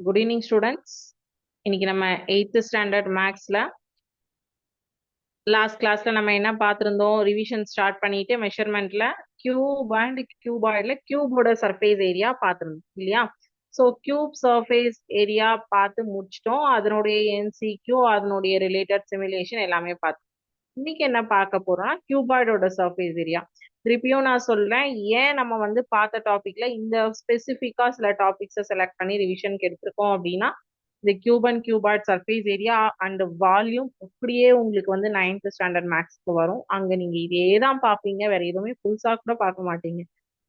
Good evening students இன்னைக்கு நம்ம eighth standard மேக்ஸ்ல லாஸ்ட் கிளாஸ்ல நம்ம என்ன பார்த்துருந்தோம்? ரிவிஷன் ஸ்டார்ட் பண்ணிட்டு மெஷர்மெண்ட்ல கியூப் அண்ட் கியூபாய்ட்ல கியூபோட சர்ஃபேஸ் ஏரியா பார்த்துருந்தோம் இல்லையா? ஸோ கியூப் சர்ஃபேஸ் ஏரியா பார்த்து முடிச்சிட்டோம். அதனுடைய என்சிக்யூ அதனுடைய ரிலேட்டட் சிமுலேஷன் எல்லாமே பார்த்தோம் இன்னைக்கு என்ன பார்க்க போறோம்னா கியூபாய்டோட சர்ஃபேஸ் ஏரியா திருப்பியும் நான் சொல்றேன் ஏன் நம்ம வந்து பார்த்த டாபிக்ல இந்த ஸ்பெசிஃபிக்கா சில டாபிக்ஸை செலக்ட் பண்ணி ரிவிஷனுக்கு எடுத்திருக்கோம் அப்படின்னா இந்த cube and surface area and volume அப்படியே உங்களுக்கு வந்து நைன்த் ஸ்டாண்டர்ட் மேக்ஸ்க்கு வரும். அங்க நீங்க இதே தான் பார்ப்பீங்க வேற எதுவுமே புதுசா கூட பார்க்க மாட்டீங்க.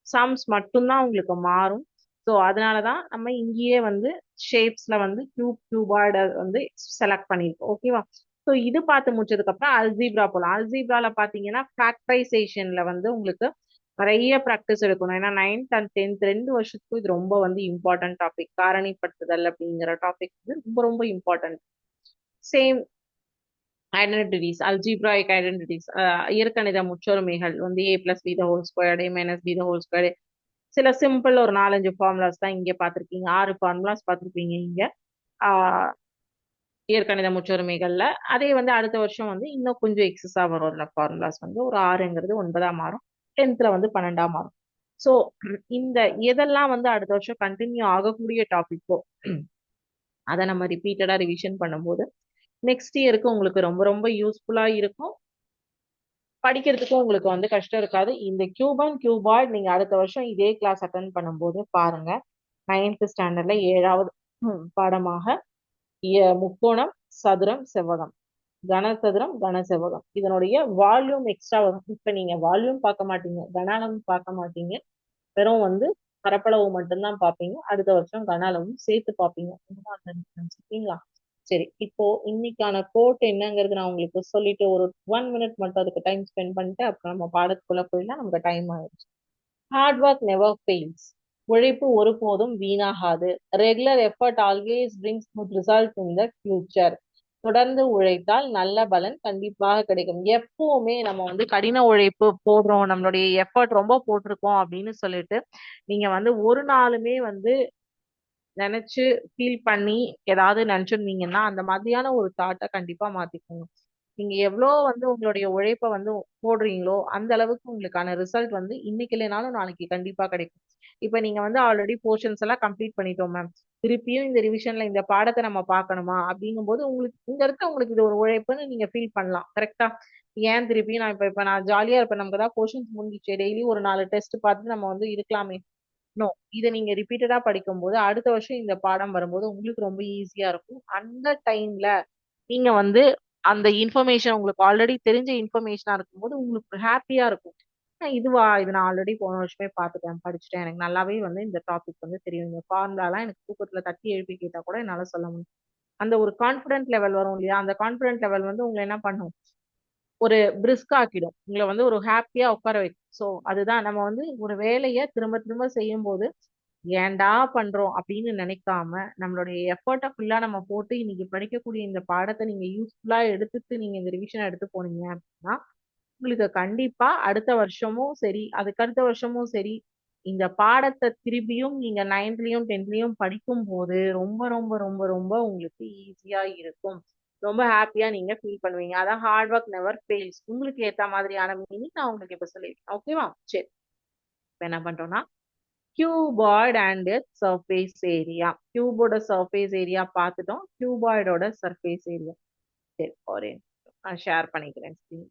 சம்ஸ் மட்டும்தான் உங்களுக்கு மாறும். ஸோ அதனாலதான் நம்ம இங்கேயே வந்து ஷேப்ஸ்ல வந்து கியூப் கியூபாய்ட வந்து செலக்ட் பண்ணியிருக்கோம். ஓகேவா ஸோ இது பார்த்து முடிச்சதுக்கு அப்புறம் அல்ஜீப்ரா போகலாம் அல்ஜீப்ரால பாத்தீங்கன்னா ஃபேக்டரைசேஷன்ல வந்து உங்களுக்கு நிறைய ப்ராக்டிஸ் எடுக்கணும். ஏன்னா நைன்த் அண்ட் டென்த் ரெண்டு வருஷத்துக்கும் இது ரொம்ப வந்து இம்பார்ட்டன்ட் டாபிக் காரணிப்படுத்துதல் அப்படிங்கிற டாபிக் வந்து ரொம்ப ரொம்ப important same identities algebraic identities இயற்கணித முற்றொருமைகள் வந்து a plus b the whole squared a minus b the whole squared சில சிம்பிள் ஒரு நாலஞ்சு ஃபார்முலாஸ் தான் இங்கே பார்த்துருக்கீங்க. ஆறு ஃபார்முலாஸ் பார்த்துருப்பீங்க இங்கே. இயற்கணித முற்றொருமைகள்ல. அதே வந்து அடுத்த வருஷம் வந்து இன்னும் கொஞ்சம் எக்ஸஸா வரும். அதில் ஃபார்முலாஸ் வந்து ஒரு ஆறுங்கிறது ஒன்பதா மாறும் டென்த்ல வந்து பன்னெண்டா மாறும் ஸோ இந்த எதெல்லாம் வந்து அடுத்த வருஷம் கண்டினியூ ஆகக்கூடிய டாபிக்கோ அதை நம்ம ரிப்பீட்டடா ரிவிஷன் பண்ணும்போது நெக்ஸ்ட் இயருக்கு உங்களுக்கு ரொம்ப ரொம்ப யூஸ்ஃபுல்லா இருக்கும். படிக்கிறதுக்கும் உங்களுக்கு வந்து கஷ்டம் இருக்காது. இந்த கியூபன் கியூபாய்ட் நீங்க அடுத்த வருஷம் இதே கிளாஸ் அட்டன் பண்ணும்போது பாருங்க. நைன்த் ஸ்டாண்டர்ட்ல ஏழாவது பாடமாக முக்கோணம் சதுரம் செவ்வகம். கனசதுரம் கனசெவ்வகம். இதனுடைய வால்யூம் எக்ஸ்ட்ரா வரும். இப்ப நீங்க வால்யூம் பார்க்க மாட்டீங்க. கனாலம் பார்க்க மாட்டீங்க. வெறும் வந்து பரப்பளவு மட்டும்தான் பார்ப்பீங்க. அடுத்த வருஷம் கனாலமும் சேர்த்து பார்ப்பீங்க. ஓகேங்களா சரி. இப்போ இன்னைக்கான கோட் என்னங்கிறது நான் உங்களுக்கு சொல்லிட்டு ஒரு ஒன் மினிட் மட்டும் அதுக்கு டைம் ஸ்பெண்ட் பண்ணிட்டு அப்புறம் நம்ம பாடத்துக்குள்ள போயிடலாம். நமக்கு டைம் ஆயிடுச்சு. ஹார்ட் ஒர்க் நெவர் ஃபெயில்ஸ் உழைப்பு ஒருபோதும் வீணாகாது. Regular effort always brings good result in the future தொடர்ந்து உழைத்தால் நல்ல பலன் கண்டிப்பாக கிடைக்கும். எப்பவுமே நம்ம வந்து கடின உழைப்பு போடுறோம் நம்மளுடைய எஃபர்ட் ரொம்ப போட்டிருக்கோம் அப்படின்னு சொல்லிட்டு நீங்க வந்து ஒரு நாளுமே வந்து நினைச்சு ஃபீல் பண்ணி ஏதாவது நினைச்சிருந்தீங்கன்னா அந்த மாதிரியான ஒரு தாட்டை கண்டிப்பா மாத்திக்கோங்க. நீங்க எவ்வளோ வந்து உங்களுடைய உழைப்பை வந்து போடுறீங்களோ அந்த அளவுக்கு உங்களுக்கான ரிசல்ட் வந்து இன்னைக்கு இல்லைனாலும் நாளைக்கு கண்டிப்பா கிடைக்கும். இப்ப நீங்க வந்து ஆல்ரெடி போர்ஷன்ஸ் எல்லாம் கம்ப்ளீட் பண்ணிட்டோம் மேம் திருப்பியும் இந்த ரிவிஷன்ல இந்த பாடத்தை நம்ம பார்க்கணுமா? அப்படிங்கும் போது உங்களுக்கு இங்க இருக்க உங்களுக்கு இது ஒரு உழைப்புன்னு நீங்க ஃபீல் பண்ணலாம். கரெக்டா ஏன் திருப்பியும் நான் இப்ப இப்ப நான் ஜாலியா இருப்பேன். நமக்கு தான் போர்ஷன்ஸ் முடிஞ்சிச்சு டெய்லி ஒரு நாலு டெஸ்ட் பார்த்து நம்ம வந்து இருக்கலாமே. நோ இதை நீங்க ரிப்பீட்டடா படிக்கும் போது அடுத்த வருஷம் இந்த பாடம் வரும்போது உங்களுக்கு ரொம்ப ஈஸியா இருக்கும். அந்த டைம்ல நீங்க வந்து அந்த இன்ஃபர்மேஷன் உங்களுக்கு ஆல்ரெடி தெரிஞ்ச இன்ஃபர்மேஷனா இருக்கும்போது உங்களுக்கு ஹாப்பியா இருக்கும். இதுவா? இது நான் ஆல்ரெடி போன வருஷமே பார்த்துட்டேன் படிச்சுட்டேன். எனக்கு நல்லாவே வந்து இந்த டாபிக் வந்து தெரியும். இந்த ஃபார்முலாலாம் எனக்கு தூக்கத்துல தட்டி எழுப்பி கேட்டா கூட என்னால சொல்ல முடியும். அந்த ஒரு கான்ஃபிடென்ட் லெவல் வரும் இல்லையா? அந்த கான்ஃபிடென்ட் லெவல் வந்து உங்களை என்ன பண்ணும்? ஒரு பிரிஸ்க் ஆக்கிடும். உங்களை வந்து ஒரு ஹாப்பியா உட்கார வைக்கும். ஸோ அதுதான் நம்ம வந்து ஒரு வேலையை திரும்ப திரும்ப செய்யும் போது ஏன்டா பண்றோம் அப்படின்னு நினைக்காம நம்மளுடைய எஃபர்ட்டை ஃபுல்லா நம்ம போட்டு இன்னைக்கு படிக்கக்கூடிய இந்த பாடத்தை நீங்க யூஸ்ஃபுல்லா எடுத்துட்டு நீங்க இந்த ரிவிஷன் எடுத்து போனீங்க அப்படின்னா உங்களுக்கு கண்டிப்பா அடுத்த வருஷமும் சரி அதுக்கு அடுத்த வருஷமும் சரி இந்த பாடத்தை திருப்பியும் நீங்க நைன்த்லயும் டென்த்லயும் படிக்கும் போது ரொம்ப ரொம்ப ரொம்ப ரொம்ப உங்களுக்கு ஈஸியா இருக்கும். ரொம்ப ஹாப்பியா நீங்க ஃபீல் பண்ணுவீங்க. அதான் ஹார்ட் ஒர்க் நெவர் ஃபெயில்ஸ் உங்களுக்கு ஏத்த மாதிரியான மீனிங் நான் உங்களுக்கு இப்ப சொல்லியிருக்கேன். ஓகேவா சரி. இப்ப என்ன பண்றோம்னா கியூபாய்டு அண்ட் சர்ஃபேஸ் ஏரியா கியூபோட சர்ஃபேஸ் ஏரியா பார்த்துட்டோம். கியூபாய்டோட சர்ஃபேஸ் ஏரியா சரி ஒரே நான் ஷேர் பண்ணிக்கிறேன் ஸ்க்ரீன்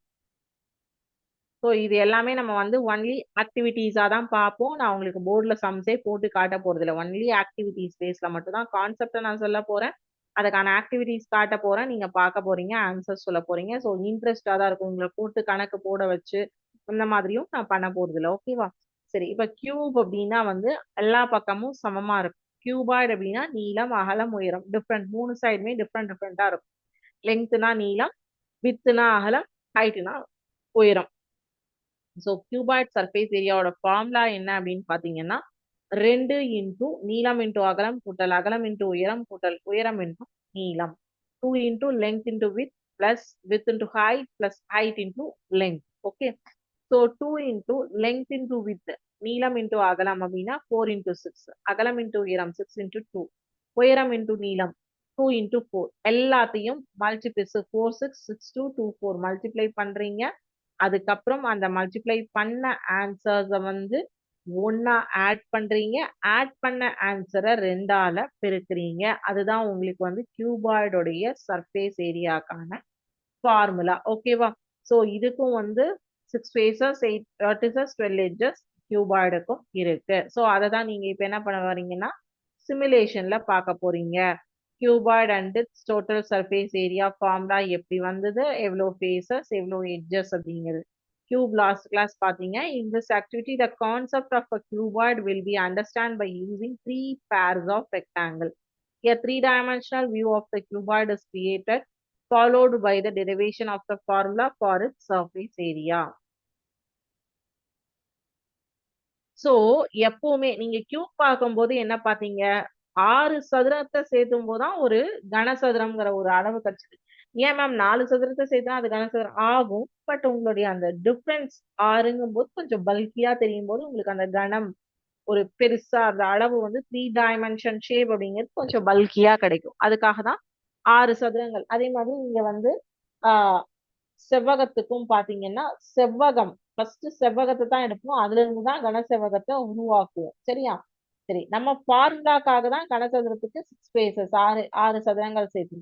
ஸோ இது எல்லாமே நம்ம வந்து ஒன்லி ஆக்டிவிட்டீஸாக தான் பார்ப்போம். நான் உங்களுக்கு போர்டில் சம்ஸே போட்டு காட்ட போகிறதில்ல ஒன்லி ஆக்டிவிட்டீஸ் பேஸில் மட்டும்தான் கான்செப்டை நான் சொல்ல போகிறேன் அதுக்கான ஆக்டிவிட்டீஸ் காட்ட போகிறேன் நீங்கள் பார்க்க போகிறீங்க ஆன்சர்ஸ் சொல்ல போகிறீங்க ஸோ இன்ட்ரெஸ்டாக தான் இருக்கும். உங்களை போட்டு கணக்கு போட வச்சு அந்த மாதிரியும் நான் பண்ண போகிறதில்ல ஓகேவா சரி இப்ப கியூப் அப்படின்னா வந்து எல்லா பக்கமும் சமமா இருக்கும். கியூபாய்டு அப்படின்னா நீளம் அகலம் உயரம். டிஃப்ரெண்ட் மூணு சைடுமே டிஃப்ரெண்ட் டிஃப்ரெண்டா இருக்கும். லெங்க்த்னா நீளம் வித்துனா அகலம் ஹைட்டுனா உயரம். ஸோ கியூபாய்ட் சர்ஃபேஸ் ஏரியாவோட ஃபார்முலா என்ன அப்படின்னு பார்த்தீங்கன்னா ரெண்டு இன்டூ நீளம் இன்டூ அகலம் கூட்டல் அகலம் இன்டூ உயரம் கூட்டல் உயரம் இன்டூ நீளம். Two into length into width plus width into height plus height into length okay so two into length into width நீளம் இன்டூ அகலம் அப்படின்னா ஃபோர் இன்டூ சிக்ஸ் அகலம் இன்டூ உயரம் சிக்ஸ் இன்டூ டூ உயரம் இன்டூ நீளம் டூ இன்டூ ஃபோர் எல்லாத்தையும் multiples four six six two two four multiply பண்றீங்க அதுக்கப்புறம் அந்த மல்டிப்ளை பண்ண ஆன்சர்ஸை வந்து ஒன்னா ஆட் பண்றீங்க. ஆட் பண்ண ஆன்சரை ரெண்டால பெருக்குறீங்க. அதுதான் உங்களுக்கு வந்து கியூபாய்டோடைய சர்ஃபேஸ் ஏரியாக்கான ஃபார்முலா ஓகேவா ஸோ இதுக்கும் வந்து six faces eight vertices twelve edges கியூபாய்டுக்கும் இருக்கு ஸோ அதை தான் நீங்கள் இப்போ என்ன பண்ண வரீங்கன்னா சிமுலேஷனில் பார்க்க போறீங்க cuboid and its total surface area ஃபார்ம்டா எப்படி வந்தது எவ்வளோ ஃபேஸஸ் எவ்வளோ எட்ஜஸ் அப்படிங்கிறது கியூப் லாஸ்ட் கிளாஸ் பார்த்தீங்க in this activity the concept of a cuboid will be understand by using three pairs of rectangle a three dimensional view of the cuboid is created, followed by the derivation of the formula for its surface area. So எப்பவுமே நீங்க cube பார்க்கும்போது என்ன பார்த்தீங்க? ஆறு சதுரத்தை சேர்த்தும் போதுதான் ஒரு கனசதுரம்ங்கிற ஒரு அளவு கிடைச்சது. ஏன் மேம் நாலு சதுரத்தை சேர்த்தா அது கனசதுரம் ஆகும்? பட் உங்களுடைய அந்த டிஃப்ரென்ஸ் ஆறுங்கும் போது கொஞ்சம் பல்கியா தெரியும் போது உங்களுக்கு அந்த கணம் ஒரு பெருசா அந்த அளவு வந்து த்ரீ டைமென்ஷன் ஷேப் அப்படிங்கிறது கொஞ்சம் பல்கியா கிடைக்கும். அதுக்காக தான் ஆறு சதுரங்கள். அதே மாதிரி நீங்க வந்து ஆஹ் செவ்வகத்துக்கும் பாத்தீங்கன்னா செவ்வகம். ஃபர்ஸ்ட் செவ்வகத்தை தான் எடுப்போம். அதுல இருந்து தான் கனசெவ்வகத்தை உருவாக்குவோம். சரியா? சரி நம்ம ஃபார்முலாக்காக தான் கனசதுரத்துக்கு சிக்ஸ் ஸ்பேசஸ் ஆறு ஆறு சதுரங்கள் சேர்த்து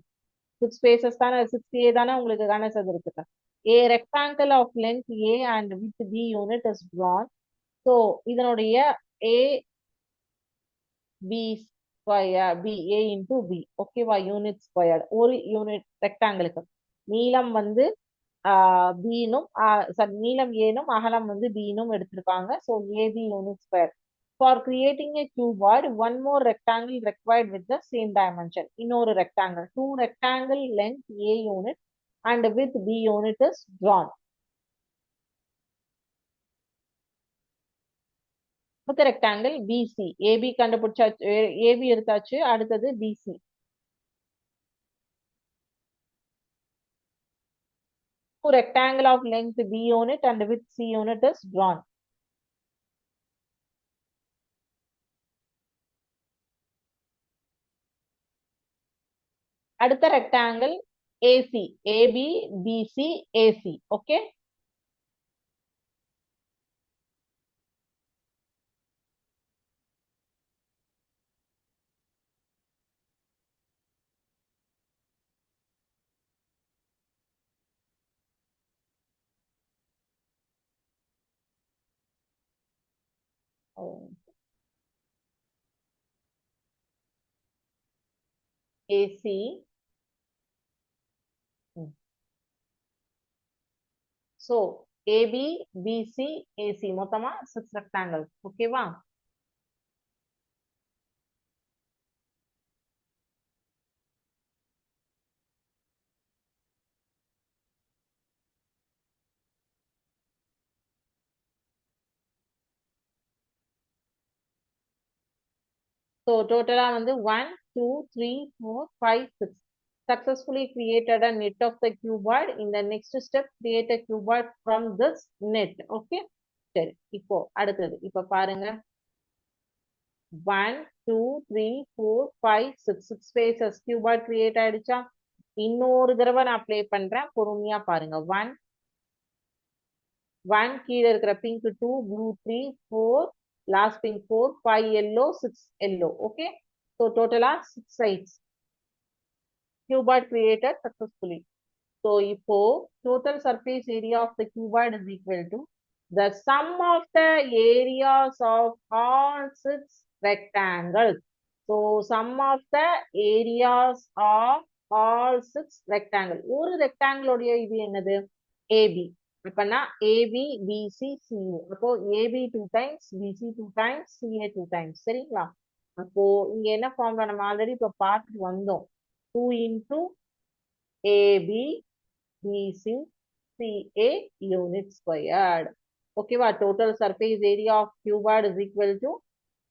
சிக்ஸ் ஸ்பேசஸ் தானே சிக்ஸ் ஏ தானே உங்களுக்கு கனசதுரத்துக்கு. A rectangle of length a and width b unit is drawn so இதனுடைய a b square b a into b ஓகேவா யூனிட் ஸ்கொயர் ஒரு யூனிட் ரெக்டாங்கிளுக்கு நீளம் வந்து ஆஹ் பீனும் சாரி நீளம் ஏனும் அகலம் வந்து பீனும் எடுத்திருக்காங்க so AB unit square for creating a cuboid one more rectangle required with the same dimension இன்னொரு rectangle two rectangle length a unit and width b unit is drawn அடுத்த ரெக்டாங்கிள் பிசி ஏபி கண்டுபிடிச்சாச்சு AB எடுத்தாச்சு அடுத்தது BC Two rectangle of length B unit and with C unit is drawn. அடுத்த rectangle AC AB BC AC okay AC so AB BC AC மொத்தமா six rectangle ஓகேவா so டோட்டலாக வந்து one two three four five six successfully created a net of the cuboid. இந்த next step create a a from this net okay சரி. இப்போ அடுத்தது. இப்போ பாருங்க. One two three four five six six spaces cuboid create ஆயிடுச்சா? இன்னொரு தடவை நான் ப்ளே பண்றேன். பொறுமையா பாருங்க. ஒன் ஒன் கீழே இருக்கிற pink two blue three four Last pink four five yellow six yellow okay so டோட்டலா six sides cuboid created successfully. So, இப்போ total surface area of the cuboid is equal to the sum of the areas of all six rectangles. So, sum of the areas of all six rectangle. ஒரு rectangle உடைய இது என்னது AB. அப்பனா AB, BC, CA. அப்போ AB two times, BC two times, CA two times. சரிங்களா? அப்போ இங்க என்ன ஃபார்ம்ல நம்ம ஆல்ரெடி இப்ப பார்த்துட்டு வந்தோம் 2 into AB, BC, CA unit squared. Okay, what total surface area of cuboid is equal to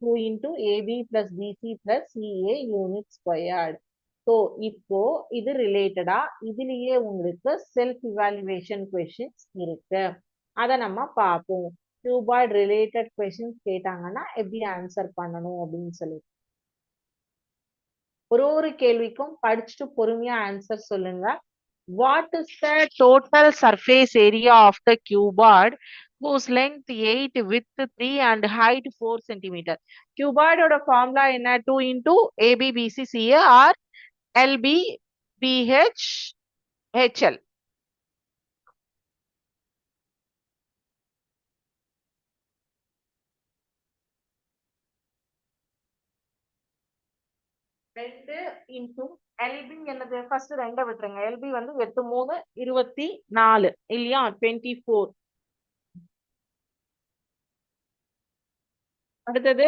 2 into AB plus BC plus CA unit squared. So இப்போ இது ரிலேட்டடா இதுலயே உங்களுக்கு செல்ஃப் இவாலுவேஷன் கொஷின்ஸ் இருக்கு. அதை நம்ம பார்ப்போம். கியூபாய்ட் ரிலேட்டட் கொஷின்ஸ் கேட்டாங்கன்னா எப்படி ஆன்சர் பண்ணணும் அப்படின்னு சொல்லி. ஒரு ஒரு கேள்விக்கும் படிச்சுட்டு பொறுமையா ஆன்சர் சொல்லுங்க. What is the total surface area of the cuboid whose length eight width three and height four centimetre கியூபார்டோட formula என்ன? 2 into AB BC CA LB BH HL ரெண்டு இன்டூ எல்பி என்னது? ஃபர்ஸ்ட் ரெண்டை விட்டுருங்க. எல்பி வந்து எட்டு மூணு இருபத்தி நாலு. இல்லையா? டுவெண்ட்டி ஃபோர் அடுத்தது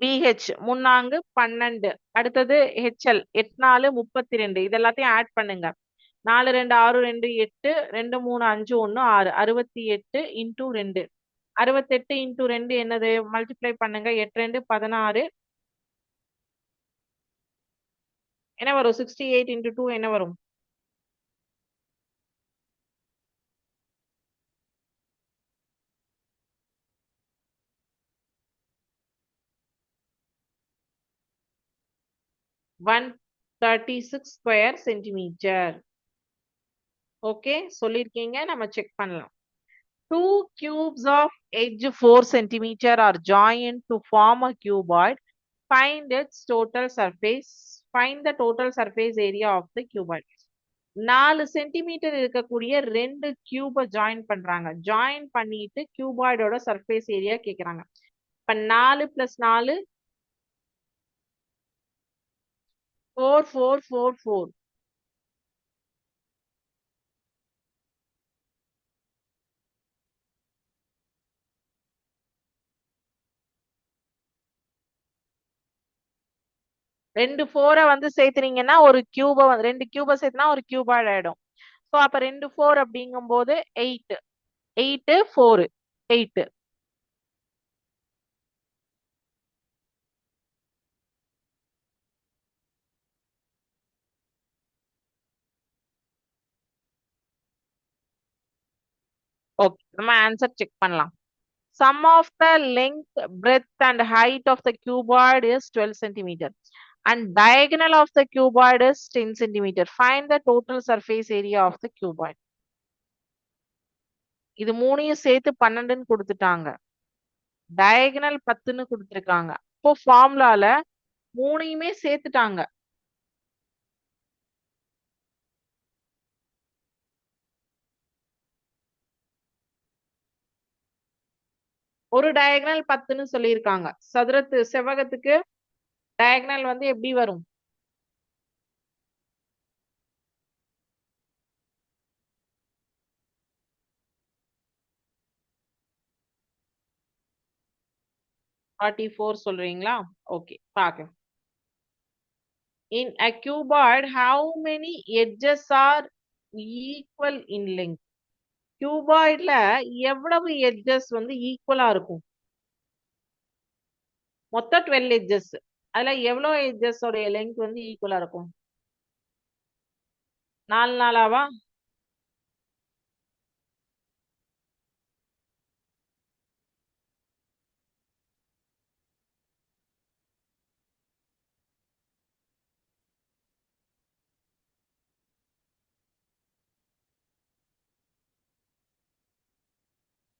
பிஹெச் முன்னாங்கு பன்னெண்டு. அடுத்தது ஹெச்எல் எட்நாலு நாலு முப்பத்தி ரெண்டு இது எல்லாத்தையும் ஆட் பண்ணுங்க. நாலு ரெண்டு ஆறு ரெண்டு எட்டு ரெண்டு மூணு அஞ்சு ஒன்று ஆறு. அறுபத்தி எட்டு இன்டூ ரெண்டு. அறுபத்தெட்டு இன்டூ ரெண்டு என்னது? மல்டிப்ளை பண்ணுங்க. எட்டு ரெண்டு பதினாறு. என்ன வரும்? சிக்ஸ்டி எயிட் இன்டூ டூ என்ன வரும்? One thirty six square centimetre okay நம்ம செக் பண்ணலாம். Two cubes of edge 4 centimeter are joined to form a cuboid. Find its total surface find the total surface area of the cuboid. நாலு centimetre இருக்கக்கூடிய ரெண்டு கியூபை join பண்றாங்க. Join பண்ணிட்டு கியூபாய்டோட surface area கேக்குறாங்க. இப்ப நாலு பிளஸ் நாலு ஃபோர் ஃபோர் ஃபோர் ஃபோர் ரெண்டு ஃபோரை வந்து சேர்த்துனீங்கன்னா ஒரு கியூபை வந்து ரெண்டு கியூபை சேர்த்துனா ஒரு கியூபாய்டு ஆயிடும். ஸோ அப்போ ரெண்டு ஃபோர் அப்படிங்கும்போது eight eight four eight okay நம்ம ஆன்சர் செக் பண்ணலாம் sum of the length breadth and height of the cuboid is twelve centimetre and diagonal of the cuboid is ten centimetre find the total surface area of the cuboid இது மூணையும் சேர்த்து பன்னெண்டுன்னு கொடுத்துட்டாங்க diagonal பத்துன்னு கொடுத்துருக்காங்க இப்போ ஃபார்முலால மூணையுமே சேர்த்துட்டாங்க ஒரு diagonal பத்துன்னு சொல்லியிருக்காங்க. சதுரத்து செவ்வகத்துக்கு டயக்னல் வந்து எப்படி வரும்? ஃபார்ட்டி ஃபோர் சொல்றீங்களா? ஓகே பார்க்கலாம். In a cuboid how many edges are equal in length? Cuboidல எவ்வளவு எட்ஜஸ் வந்து ஈக்குவலா இருக்கும்? மொத்தம் டுவெல் எட்ஜஸ். அதுல எவ்வளோ எட்ஜஸோடைய உடைய வந்து ஈக்குவலா இருக்கும்? நாலு நாளாவா?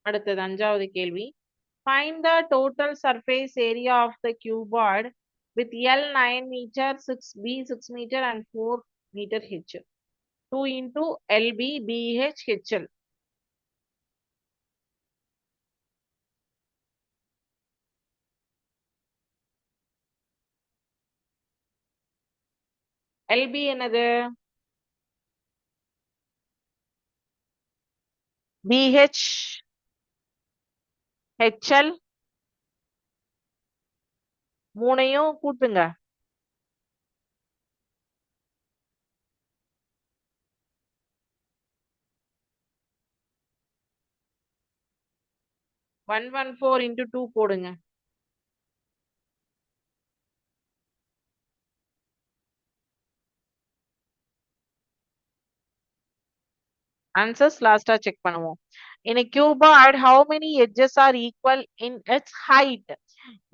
அடுத்தது அஞ்சாவது கேள்வி. Find the total surface area of the cuboid with l nine metre six b six metre and four metre h two into LB BH HL LB என்னது? பிஹெச் ஹெச்எல் மூணையும் கூட்டுங்க. One one four into two போடுங்க. Answers லாஸ்டா check பண்ணுவோம். In a cuboid how many edges are equal in its height?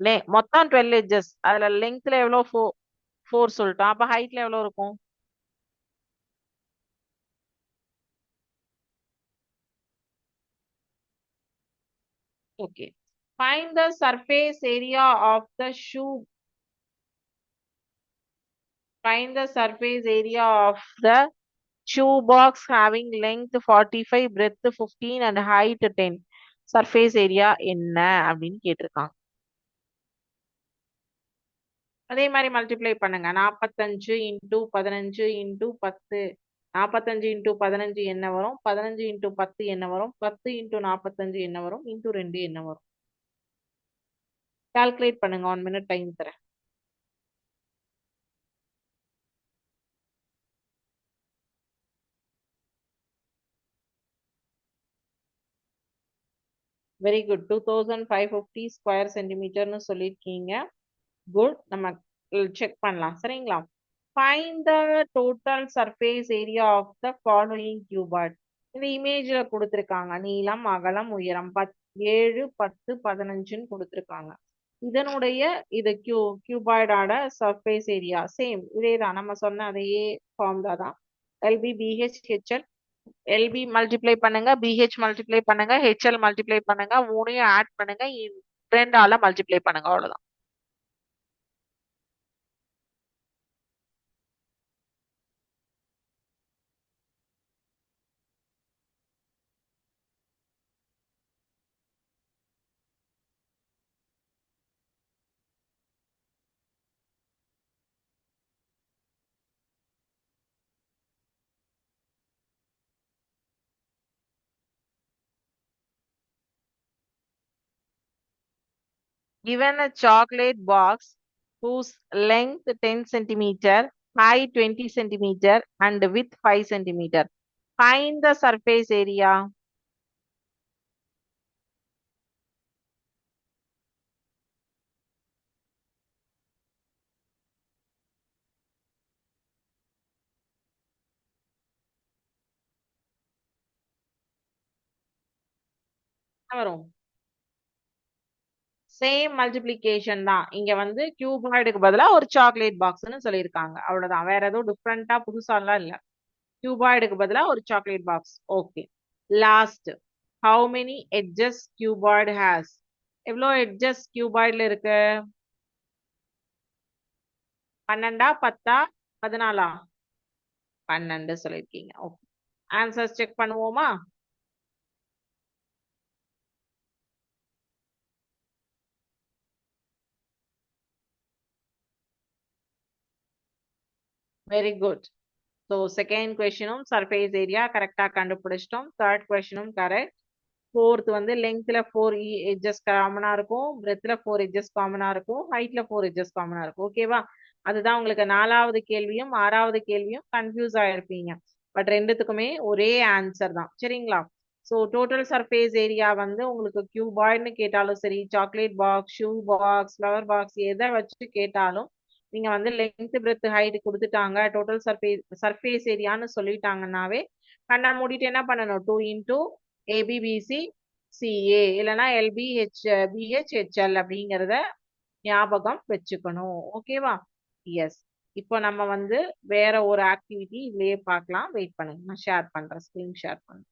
லே மொத்தம் twelve edges அதுல லெங்க்த்ல எவ்வளோ ஃபோ ஃபோர் சொல்லிட்டோம். அப்ப ஹைட்ல எவ்வளவு இருக்கும்? Okay find the surface area of the shoe find the surface area of the shoe box having length 45 breadth 15 and height 10 surface area என்ன அப்படின்னு கேட்டிருக்காங்க. அதே மாதிரி மல்டிப்ளை பண்ணுங்க. நாற்பத்தஞ்சு இன்டூ பதினஞ்சு இன்டூ பத்து. நாற்பத்தஞ்சு இன்டூ பதினஞ்சு என்ன வரும்? பதினஞ்சு இன்டூ பத்து என்ன வரும்? பத்து இன்டூ நாற்பத்தஞ்சு என்ன வரும்? இன்டூ ரெண்டு என்ன வரும்? கால்குலேட் பண்ணுங்க. ஒன் மினிட் டைம் தரேன். Very good two thousand five fifty square சென்டிமீட்டர்னு சொல்லியிருக்கீங்க. குட் நம்ம செக் பண்ணலாம். சரிங்களா? Find the total surface area of the following cuboid இந்த இமேஜ்ல கொடுத்துருக்காங்க. நீளம் அகலம் உயரம். பத் ஏழு பத்து பதினஞ்சுன்னு கொடுத்துருக்காங்க. இதனுடைய இது கியூ கியூபாய்டோட சர்ஃபேஸ் ஏரியா சேம் இதே தான் நம்ம சொன்ன அதையே ஃபார்ம்லா தான். எல்பி பிஹெச் எல்பி மல்டிப்ளை பண்ணுங்க பிஹெச் மல்டிப்ளை பண்ணுங்க ஹெச்எல் மல்டிப்ளை பண்ணுங்க மூணையும் ஆட் பண்ணுங்க இ- ரெண்டால மல்டிப்ளை பண்ணுங்க அவ்வளவுதான். Given a chocolate box whose length 10 centimeter, height 20 centimeter, and width 5 centimeter, find the surface area. என்ன வரும் சேம் மல்டிப்ளிகேஷன் தான். இங்க வந்து கியூபாய்டுக்கு பதிலா ஒரு சாக்லேட் பாக்ஸ்னு சொல்லியிருக்காங்க. அவ்வளவுதான். வேற எதுவும் டிஃப்ரெண்டா புதுசாலாம் இல்ல. கியூபாய்டுக்கு பதிலா ஒரு chocolate box okay last how many edges cuboid has எவ்வளோ எட்ஜஸ் கியூபாய்டில் இருக்கு? பன்னெண்டா பத்தா பதினாலா? பன்னெண்டு சொல்லியிருக்கீங்க. ஓகே ஆன்சர்ஸ் செக் பண்ணுவோமா? வெரி குட் ஸோ செகண்ட் கொஷினும் சர்ஃபேஸ் ஏரியா கரெக்டாக கண்டுபிடிச்சிட்டோம். தேர்ட் கொஷனும் கரெக்ட் ஃபோர்த் வந்து லெங்க்த்தில் ஃபோர் எட்ஜஸ் காமனாக இருக்கும். பிரெத்தில் ஃபோர் எட்ஜஸ் காமனாக இருக்கும். ஹைட்டில் ஃபோர் எட்ஜஸ் காமனாக இருக்கும். ஓகேவா அதுதான் உங்களுக்கு நாலாவது கேள்வியும் ஆறாவது கேள்வியும் கன்ஃபியூஸ் ஆகிருப்பீங்க பட் ரெண்டுத்துக்குமே ஒரே ஆன்சர் தான். சரிங்களா? ஸோ டோட்டல் சர்ஃபேஸ் ஏரியா வந்து உங்களுக்கு கியூபாய்டுன்னு கேட்டாலும் சரி chocolate box shoe box flower box எதை வச்சு கேட்டாலும் நீங்க வந்து லென்த் பிரெத் ஹைட் கொடுத்துட்டாங்க டோட்டல் சர்ஃபேஸ் சர்ஃபேஸ் ஏரியான்னு சொல்லிட்டாங்கன்னாவே கண்ணா மூடிட்டு என்ன பண்ணணும்? Two into AB BC CA இல்லைன்னா LBH BH HL BH HL அப்படிங்கிறத ஞாபகம் வச்சுக்கணும். ஓகேவா எஸ் இப்போ நம்ம வந்து வேற ஒரு ஆக்டிவிட்டி இதுலயே பார்க்கலாம். வெயிட் பண்ணுங்க. நான் ஷேர் பண்றேன். ஸ்க்ரீன் ஷேர் பண்றேன்.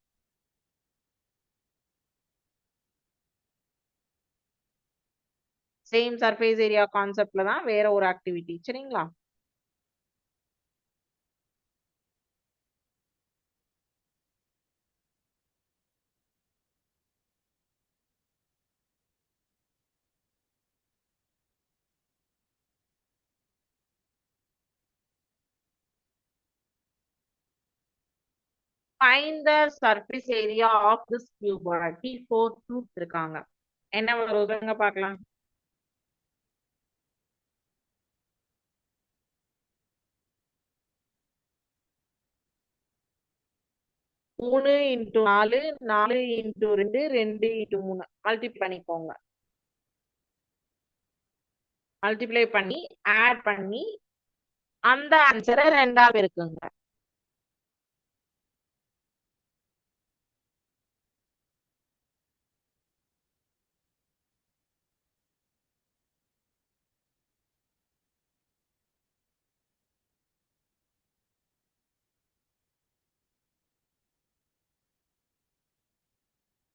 சேம் சர்ஃபேஸ் ஏரியா கான்செப்ட்ல தான் வேற ஒரு ஆக்டிவிட்டி சரிங்களா? Find the surface area of this cuboid D four ட்ரூத் இருக்காங்க என்ன வருதுங்க பார்க்கலாம். மூணு இன்ட்டு நாலு நாலு இன்டூ ரெண்டு ரெண்டு இன்ட்டு மூணு. மல்டிப்ளை பண்ணிக்கோங்க. மல்டிப்ளை பண்ணி ஆட் பண்ணி அந்த ஆன்சரை ரெண்டா இருக்குங்க.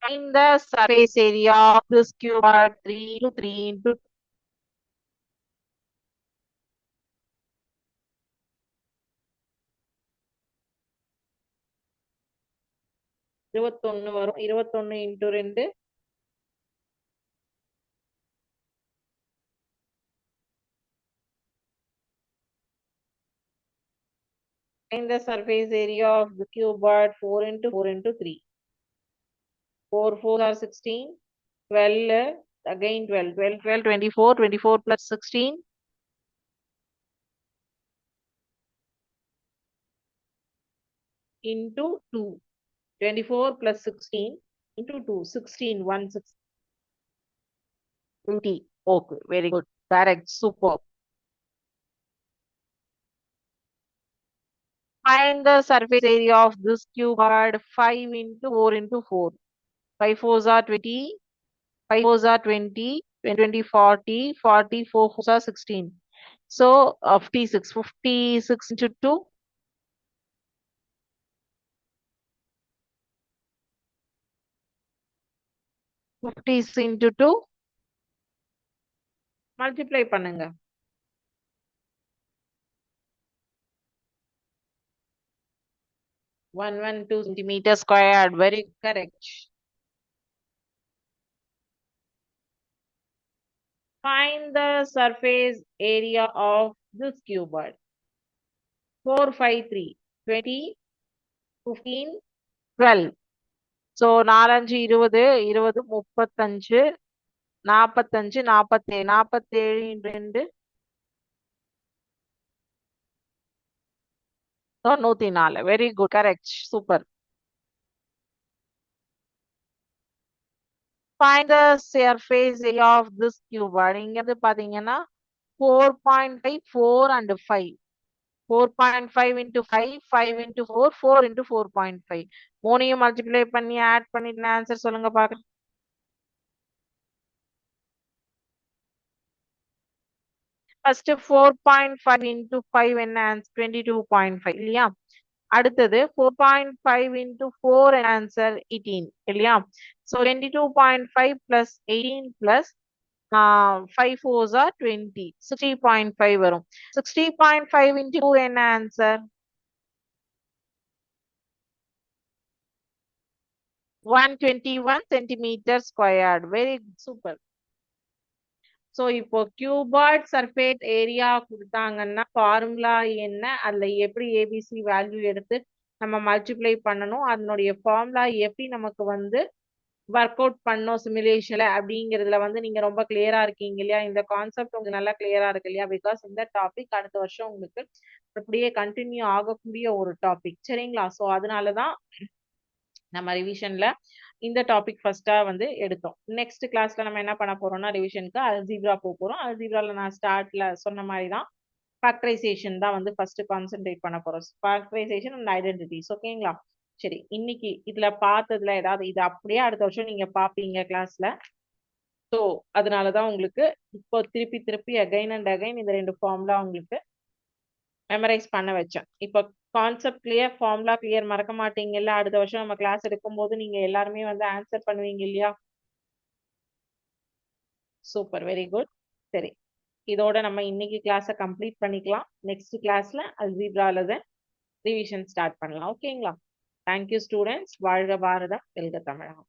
Find the surface area of this cube are 3 into 3 into இருபத்தொன்னு வரும் இருபத்தொன்னு இன்ட்டு ரெண்டு Find the surface area of the cube are 4 into 4 into 3. 4 4 are 16, 12, again 12, 12, 12, 24, 24 plus 16. into 2. 24 plus 16 into 2. 16, 1, 6. 20. Okay, very good. Correct. Super. Find the surface area of this cube card 5 into 4 into 4. 5 fours are 20. 5 fours are 20. 20, 20 40. 40 4 fours are 16. So, uh, 56. 56 into 2. 56 into 2. Multiply பண்ணுங்க. One one two centimeter squared. Very correct. Find the surface area of this cuboid. 4, 5, 3, 20, 15, 12. So நாலஞ்சு இருபது இருபது முப்பத்தஞ்சு நாற்பத்தஞ்சு நாற்பத்தேழு நாற்பத்தேழு ரெண்டு. நூத்தி நாலு. Very good correct super find the surface area of this cuboid இங்க இருந்து பாத்தீங்கன்னா four point five four and five four point five into five five into four four into four point five மூணையும் மல்டிப்ளை பண்ணி add பண்ணிட்டு answer சொல்லுங்க பாக்கலாம் first four point five into five என்ன answer twenty two point five இல்லையா? அடுத்தது four point five into four answer eighteen இல்லையா? So twenty two point five plus eighteen plus five fours are twenty sixty point five வரும். Sixty point five into two என்ன answer one twenty one centimetre squared very super so இப்போ cuboid சர்ஃபேட் area கொடுத்தாங்கன்னா formula என்ன? அதில் எப்படி ABC value எடுத்து நம்ம multiply பண்ணணும்? அதனுடைய ஃபார்முலா எப்படி நமக்கு வந்து ஒர்க் அவுட் பண்ணோம் சிமுலேஷன்ல அப்படிங்கிறதுல வந்து நீங்க ரொம்ப கிளியரா இருக்கீங்க இல்லையா? இந்த கான்செப்ட் உங்களுக்கு நல்லா கிளியரா இருக்கு இல்லையா? பிகாஸ் இந்த டாபிக் அடுத்த வருஷம் உங்களுக்கு அப்படியே கண்டினியூ ஆகக்கூடிய ஒரு டாபிக் சரிங்களா? ஸோ அதனாலதான் நம்ம ரிவிஷன்ல இந்த டாபிக் ஃபர்ஸ்டா வந்து எடுத்தோம். நெக்ஸ்ட் கிளாஸ்ல நம்ம என்ன பண்ண போறோம்னா ரிவிஷனுக்கு அல்ஜீப்ரா போக போறோம். அல்ஜீப்ரால நான் ஸ்டார்ட்ல சொன்ன மாதிரி தான் ஃபேக்டரைசேஷன் தான் வந்து ஃபர்ஸ்ட் கான்சென்ட்ரேட் பண்ண போறோம். ஃபேக்டரைசேஷன் அண்ட் ஐடென்டிட்டிஸ் ஓகேங்களா சரி இன்னைக்கு இதுல பார்த்ததுல ஏதாவது இது அப்படியே அடுத்த வருஷம் நீங்க பாப்பீங்க கிளாஸ்ல ஸோ அதனாலதான் உங்களுக்கு இப்போ திருப்பி திருப்பி அகைன் அண்ட் அகைன் இந்த ரெண்டு ஃபார்ம்லாம் உங்களுக்கு மெமரைஸ் பண்ண வச்சேன். இப்போ கான்செப்ட் கிளியர் ஃபார்முலா கிளியர் மறக்க மாட்டீங்கல்ல? அடுத்த வருஷம் நம்ம கிளாஸ் எடுக்கும்போது நீங்க எல்லாருமே வந்து ஆன்சர் பண்ணுவீங்க இல்லையா? சூப்பர் வெரி குட் சரி. இதோட நம்ம இன்னைக்கு கிளாஸை கம்ப்ளீட் பண்ணிக்கலாம். நெக்ஸ்ட் கிளாஸ்ல அல்ஜீப்ரால தான் ரிவிஷன் ஸ்டார்ட் பண்ணலாம். ஓகேங்களா தேங்க்யூ ஸ்டூடெண்ட்ஸ் வாழ்க பாரதம். வெல்க தமிழகம்.